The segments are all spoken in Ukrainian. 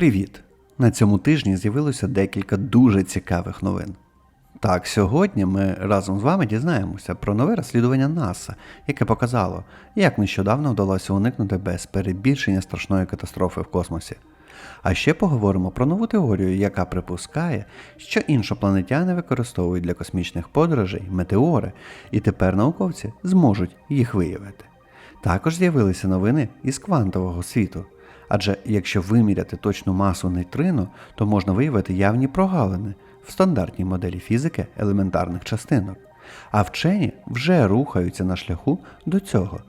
Привіт! На цьому тижні з'явилося декілька дуже цікавих новин. Так, сьогодні ми разом з вами дізнаємося про нове розслідування НАСА, яке показало, як нещодавно вдалося уникнути без перебільшення страшної катастрофи в космосі. А ще поговоримо про нову теорію, яка припускає, що іншопланетяни використовують для космічних подорожей метеори, і тепер науковці зможуть їх виявити. Також з'явилися новини із квантового світу. Адже якщо виміряти точну масу нейтрино, то можна виявити явні прогалини в стандартній моделі фізики елементарних частинок. А вчені вже рухаються на шляху до цього.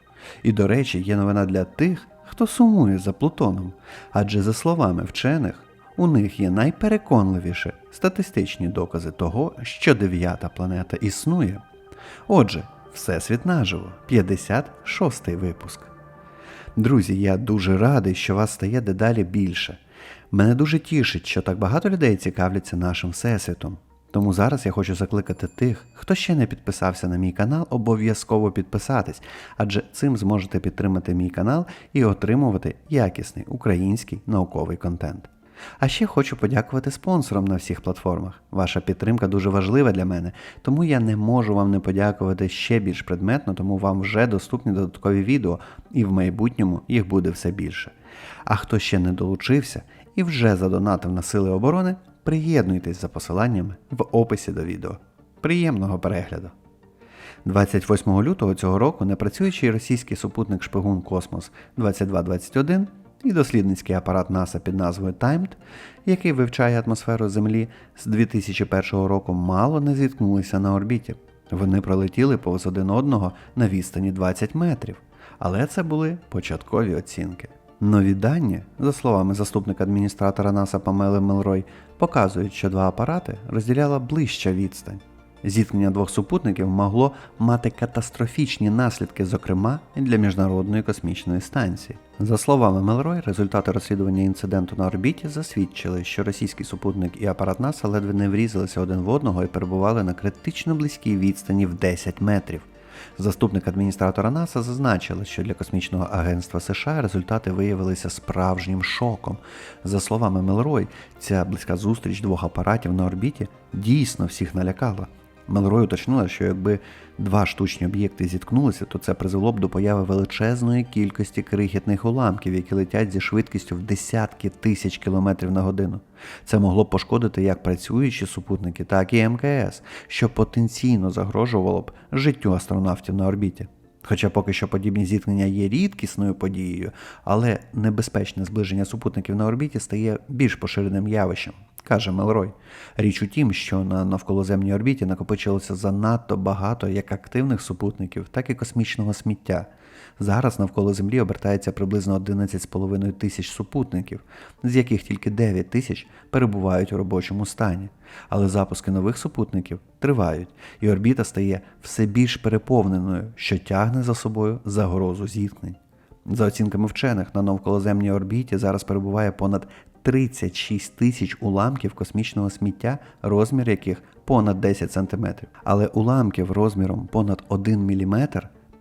І, до речі, є новина для тих, хто сумує за Плутоном, адже, за словами вчених, у них є найпереконливіші статистичні докази того, що дев'ята планета існує. Отже, Всесвіт наживо, 56-й випуск. Друзі, я дуже радий, що вас стає дедалі більше. Мене дуже тішить, що так багато людей цікавляться нашим всесвітом. Тому зараз я хочу закликати тих, хто ще не підписався на мій канал, обов'язково підписатись, адже цим зможете підтримати мій канал і отримувати якісний український науковий контент. А ще хочу подякувати спонсорам на всіх платформах. Ваша підтримка дуже важлива для мене, тому я не можу вам не подякувати ще більш предметно, тому вам вже доступні додаткові відео, і в майбутньому їх буде все більше. А хто ще не долучився і вже задонатив на Сили оборони, приєднуйтесь за посиланнями в описі до відео. Приємного перегляду! 28 лютого цього року непрацюючий російський супутник шпигун Космос 2221 і дослідницький апарат НАСА під назвою Timed, який вивчає атмосферу Землі, з 2001 року мало не зіткнулися на орбіті. Вони пролетіли повз один одного на відстані 20 метрів, але це були початкові оцінки. Нові дані, за словами заступника адміністратора НАСА Памели Мелрой, показують, що два апарати розділяла ближча відстань. Зіткнення двох супутників могло мати катастрофічні наслідки, зокрема і для міжнародної космічної станції. За словами Мелрой, результати розслідування інциденту на орбіті засвідчили, що російський супутник і апарат НАСА ледве не врізалися один в одного і перебували на критично близькій відстані в 10 метрів. Заступник адміністратора НАСА зазначила, що для космічного агентства США результати виявилися справжнім шоком. За словами Мелрой, ця близька зустріч двох апаратів на орбіті дійсно всіх налякала. Мелрой уточнила, що якби два штучні об'єкти зіткнулися, то це призвело б до появи величезної кількості крихітних уламків, які летять зі швидкістю в десятки тисяч кілометрів на годину. Це могло б пошкодити як працюючі супутники, так і МКС, що потенційно загрожувало б життю астронавтів на орбіті. Хоча поки що подібні зіткнення є рідкісною подією, але небезпечне зближення супутників на орбіті стає більш поширеним явищем, каже Мелрой. Річ у тім, що на навколоземній орбіті накопичилося занадто багато як активних супутників, так і космічного сміття. Зараз навколо Землі обертається приблизно 11,5 тисяч супутників, з яких тільки 9 тисяч перебувають у робочому стані. Але запуски нових супутників тривають, і орбіта стає все більш переповненою, що тягне за собою загрозу зіткнень. За оцінками вчених, на навколоземній орбіті зараз перебуває понад 36 тисяч уламків космічного сміття, розмір яких понад 10 см. Але уламків розміром понад 1 мм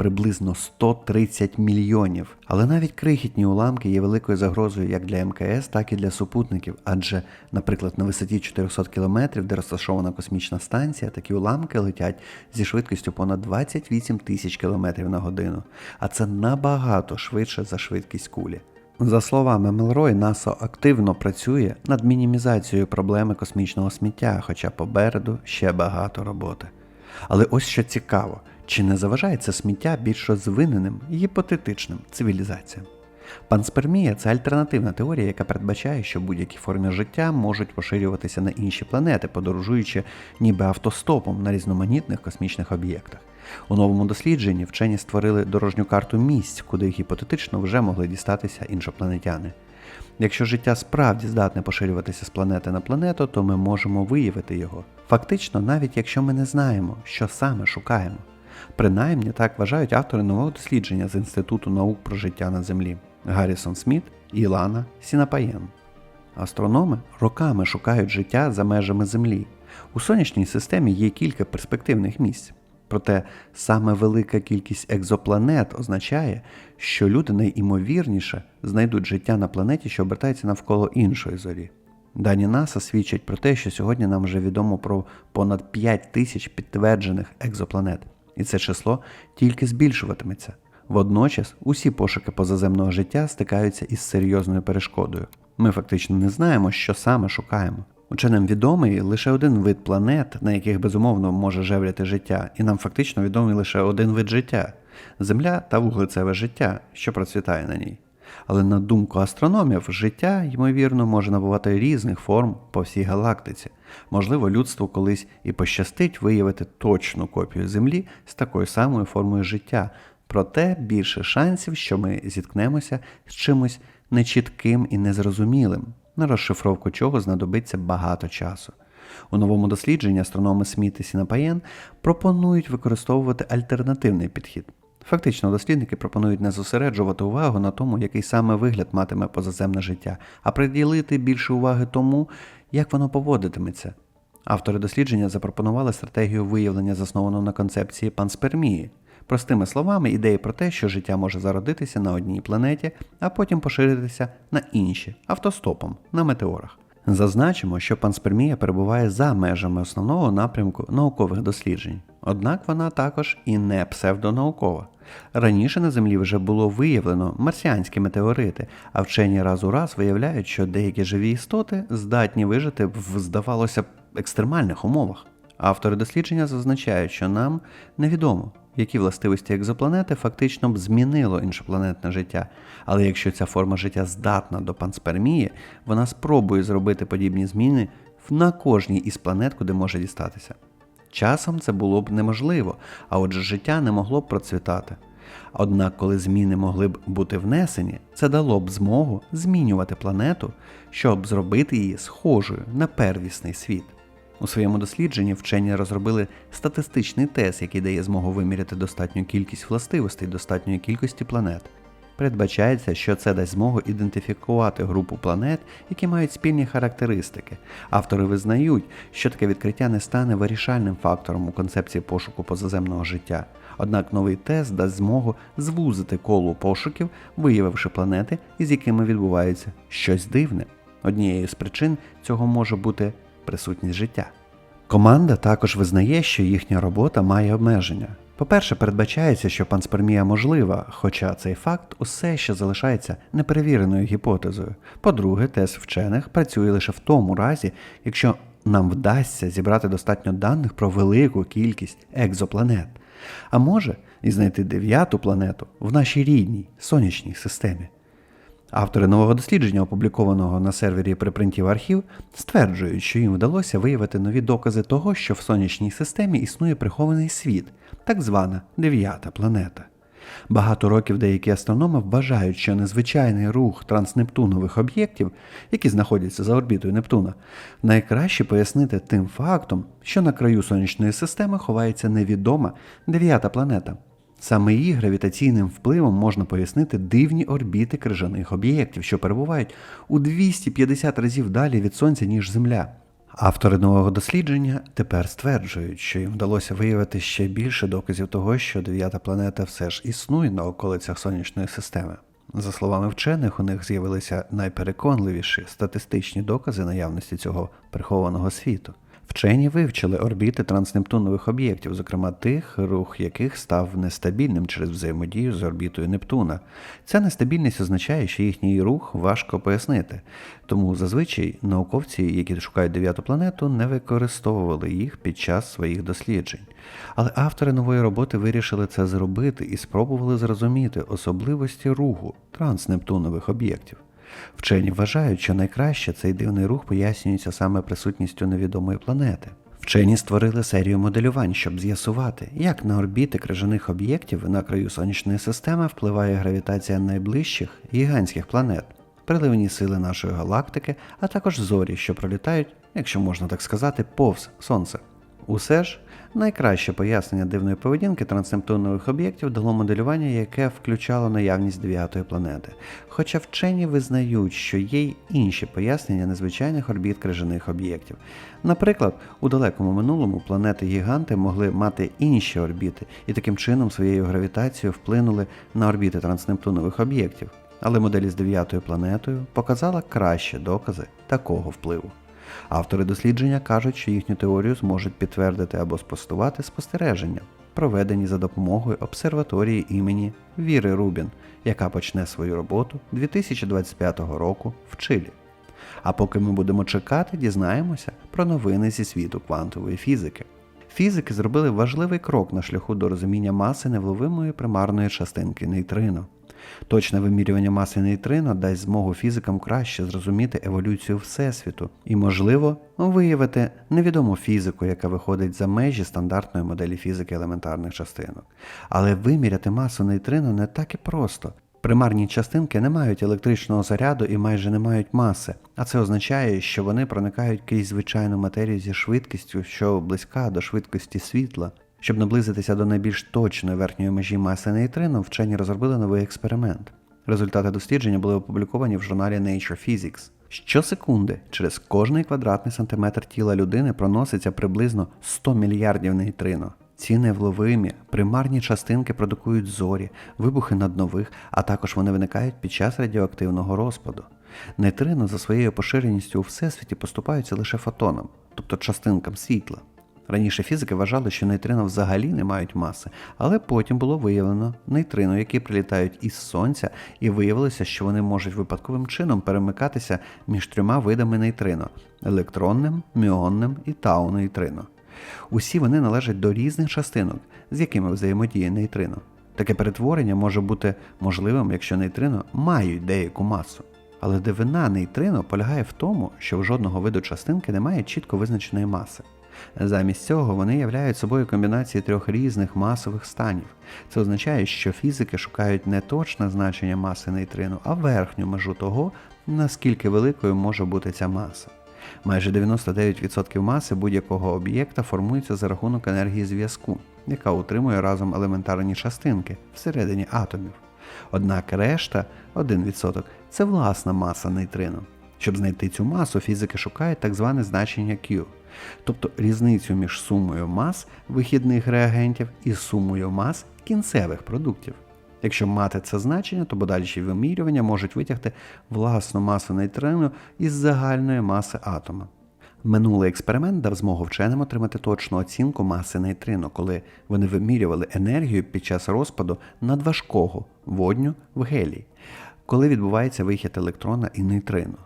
приблизно 130 мільйонів. Але навіть крихітні уламки є великою загрозою як для МКС, так і для супутників. Адже, наприклад, на висоті 400 км, де розташована космічна станція, такі уламки летять зі швидкістю понад 28 тисяч км на годину. А це набагато швидше за швидкість кулі. За словами Мелрой, НАСА активно працює над мінімізацією проблеми космічного сміття, хоча попереду ще багато роботи. Але ось що цікаво, чи не заважає це сміття більш розвиненим гіпотетичним цивілізаціям? Панспермія це альтернативна теорія, яка передбачає, що будь-які форми життя можуть поширюватися на інші планети, подорожуючи ніби автостопом на різноманітних космічних об'єктах. У новому дослідженні вчені створили дорожню карту місць, куди гіпотетично вже могли дістатися іншопланетяни. Якщо життя справді здатне поширюватися з планети на планету, то ми можемо виявити його. Фактично, навіть якщо ми не знаємо, що саме шукаємо. Принаймні так вважають автори нового дослідження з Інституту наук про життя на Землі Гаррісон Сміт і Ілана Сінапаєн. Астрономи роками шукають життя за межами Землі. У сонячній системі є кілька перспективних місць. Проте саме велика кількість екзопланет означає, що люди найімовірніше знайдуть життя на планеті, що обертається навколо іншої зорі. Дані НАСА свідчать про те, що сьогодні нам вже відомо про понад 5 тисяч підтверджених екзопланет, і це число тільки збільшуватиметься. Водночас усі пошуки позаземного життя стикаються із серйозною перешкодою. Ми фактично не знаємо, що саме шукаємо. Ученим відомий лише один вид планет, на яких безумовно може жевряти життя, і нам фактично відомий лише один вид життя Земля та вуглецеве життя, що процвітає на ній. Але на думку астрономів, життя, ймовірно, може набувати різних форм по всій галактиці. Можливо, людству колись і пощастить виявити точну копію Землі з такою самою формою життя, проте більше шансів, що ми зіткнемося з чимось нечітким і незрозумілим, на розшифровку чого знадобиться багато часу. У новому дослідженні астрономи Сміт і Сінапаєн пропонують використовувати альтернативний підхід. Фактично, дослідники пропонують не зосереджувати увагу на тому, який саме вигляд матиме позаземне життя, а приділити більше уваги тому, як воно поводитиметься. Автори дослідження запропонували стратегію виявлення, засновану на концепції панспермії. Простими словами, ідеї про те, що життя може зародитися на одній планеті, а потім поширитися на інші автостопом на метеорах. Зазначимо, що панспермія перебуває за межами основного напрямку наукових досліджень, однак вона також і не псевдонаукова. Раніше на Землі вже було виявлено марсіанські метеорити, а вчені раз у раз виявляють, що деякі живі істоти здатні вижити в, здавалося б, екстремальних умовах. Автори дослідження зазначають, що нам невідомо, які властивості екзопланети фактично б змінило іншопланетне життя. Але якщо ця форма життя здатна до панспермії, вона спробує зробити подібні зміни на кожній із планет, куди може дістатися. Часом це було б неможливо, а отже, життя не могло б процвітати. Однак, коли зміни могли б бути внесені, це дало б змогу змінювати планету, щоб зробити її схожою на первісний світ. У своєму дослідженні вчені розробили статистичний тест, який дає змогу виміряти достатню кількість властивостей достатньої кількості планет. Передбачається, що це дасть змогу ідентифікувати групу планет, які мають спільні характеристики. Автори визнають, що таке відкриття не стане вирішальним фактором у концепції пошуку позаземного життя. Однак новий тест дасть змогу звузити коло пошуків, виявивши планети, із якими відбувається щось дивне. Однією з причин цього може бути присутність життя. Команда також визнає, що їхня робота має обмеження. По-перше, передбачається, що панспермія можлива, хоча цей факт усе ще залишається неперевіреною гіпотезою. По-друге, тест вчених працює лише в тому разі, якщо нам вдасться зібрати достатньо даних про велику кількість екзопланет, а може і знайти дев'яту планету в нашій рідній сонячній системі. Автори нового дослідження, опублікованого на сервері припринтів архів, стверджують, що їм вдалося виявити нові докази того, що в сонячній системі існує прихований світ, так звана дев'ята планета. Багато років деякі астрономи вважають, що незвичайний рух транснептунових об'єктів, які знаходяться за орбітою Нептуна, найкраще пояснити тим фактом, що на краю сонячної системи ховається невідома дев'ята планета. Саме її гравітаційним впливом можна пояснити дивні орбіти крижаних об'єктів, що перебувають у 250 разів далі від Сонця, ніж Земля. Автори нового дослідження тепер стверджують, що їм вдалося виявити ще більше доказів того, що дев'ята планета все ж існує на околицях сонячної системи. За словами вчених, у них з'явилися найпереконливіші статистичні докази наявності цього прихованого світу. Вчені вивчили орбіти транснептунових об'єктів, зокрема тих, рух яких став нестабільним через взаємодію з орбітою Нептуна. Ця нестабільність означає, що їхній рух важко пояснити. Тому зазвичай науковці, які шукають дев'яту планету, не використовували їх під час своїх досліджень. Але автори нової роботи вирішили це зробити і спробували зрозуміти особливості руху транснептунових об'єктів. Вчені вважають, що найкраще цей дивний рух пояснюється саме присутністю невідомої планети. Вчені створили серію моделювань, щоб з'ясувати, як на орбіти крижаних об'єктів на краю сонячної системи впливає гравітація найближчих гігантських планет, приливні сили нашої галактики, а також зорі, що пролітають, якщо можна так сказати, повз Сонце. Усе ж найкраще пояснення дивної поведінки транснептунових об'єктів дало моделювання, яке включало наявність дев'ятої планети. Хоча вчені визнають, що є й інші пояснення незвичайних орбіт крижаних об'єктів. Наприклад, у далекому минулому планети-гіганти могли мати інші орбіти і таким чином своєю гравітацією вплинули на орбіти транснептунових об'єктів. Але моделі з дев'ятою планетою показала кращі докази такого впливу. Автори дослідження кажуть, що їхню теорію зможуть підтвердити або спростувати спостереження, проведені за допомогою обсерваторії імені Віри Рубін, яка почне свою роботу 2025 року в Чилі. А поки ми будемо чекати, дізнаємося про новини зі світу квантової фізики. Фізики зробили важливий крок на шляху до розуміння маси невловимої примарної частинки нейтрино. Точне вимірювання маси нейтрино дасть змогу фізикам краще зрозуміти еволюцію Всесвіту і, можливо, виявити невідому фізику, яка виходить за межі стандартної моделі фізики елементарних частинок. Але виміряти масу нейтрино не так і просто. Примарні частинки не мають електричного заряду і майже не мають маси, а це означає, що вони проникають крізь звичайну матерію зі швидкістю, що близька до швидкості світла. Щоб наблизитися до найбільш точної верхньої межі маси нейтрино, вчені розробили новий експеримент. Результати дослідження були опубліковані в журналі Nature Physics. Щосекунди через кожний квадратний сантиметр тіла людини проноситься приблизно 100 мільярдів нейтрино. Ці невловимі примарні частинки продукують зорі, вибухи наднових, а також вони виникають під час радіоактивного розпаду. Нейтрино за своєю поширеністю у всесвіті поступаються лише фотонам, тобто частинкам світла. Раніше фізики вважали, що нейтрино взагалі не мають маси, але потім було виявлено нейтрино, які прилітають із сонця, і виявилося, що вони можуть випадковим чином перемикатися між трьома видами нейтрино електронним, міонним і тау-нейтрино. Усі вони належать до різних частинок, з якими взаємодіє нейтрино. Таке перетворення може бути можливим, якщо нейтрино мають деяку масу. Але дивина нейтрино полягає в тому, що в жодного виду частинки немає чітко визначеної маси. Замість цього вони являють собою комбінації трьох різних масових станів. Це означає, що фізики шукають не точне значення маси нейтрину, а верхню межу того, наскільки великою може бути ця маса. Майже 99% маси будь-якого об'єкта формується за рахунок енергії зв'язку, яка утримує разом елементарні частинки всередині атомів. Однак решта 1% це власна маса нейтрино. Щоб знайти цю масу, фізики шукають так зване значення Q, тобто різницю між сумою мас вихідних реагентів і сумою мас кінцевих продуктів. Якщо мати це значення, то подальші вимірювання можуть витягти власну масу нейтрину із загальної маси атома. Минулий експеримент дав змогу вченим отримати точну оцінку маси нейтрино, коли вони вимірювали енергію під час розпаду надважкого водню в гелій, коли відбувається вихід електрона і нейтрино.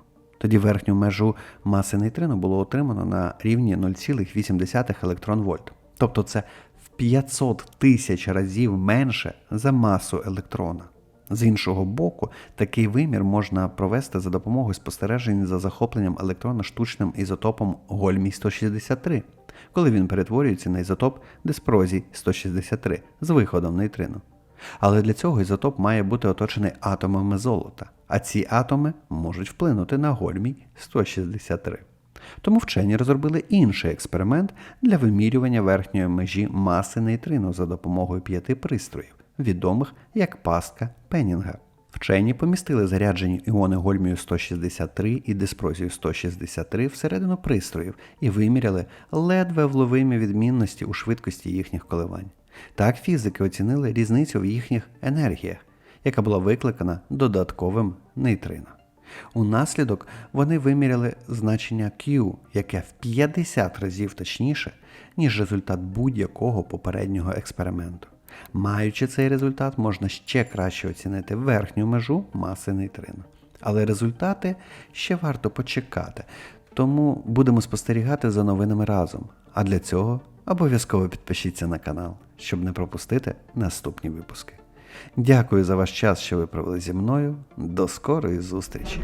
Тоді верхню межу маси нейтрино було отримано на рівні 0,8 електрон вольт. Тобто це в 500 тисяч разів менше за масу електрона. З іншого боку, такий вимір можна провести за допомогою спостережень за захопленням електрона штучним ізотопом Гольмій 163, коли він перетворюється на ізотоп диспрозій 163 з виходом нейтрину. Але для цього ізотоп має бути оточений атомами золота, а ці атоми можуть вплинути на гольмій 163. Тому вчені розробили інший експеримент для вимірювання верхньої межі маси нейтрину за допомогою п'яти пристроїв, відомих як пастка Пеннінга. Вчені помістили заряджені іони гольмію 163 і диспрозію 163 всередину пристроїв і виміряли ледве вловимі відмінності у швидкості їхніх коливань. Так фізики оцінили різницю в їхніх енергіях, яка була викликана додатковим нейтрино. Унаслідок вони виміряли значення Q, яке в 50 разів точніше, ніж результат будь-якого попереднього експерименту. Маючи цей результат, можна ще краще оцінити верхню межу маси нейтрино. Але результати ще варто почекати, тому будемо спостерігати за новинами разом. А для цього обов'язково підпишіться на канал, щоб не пропустити наступні випуски. Дякую за ваш час, що ви провели зі мною. До скорої зустрічі!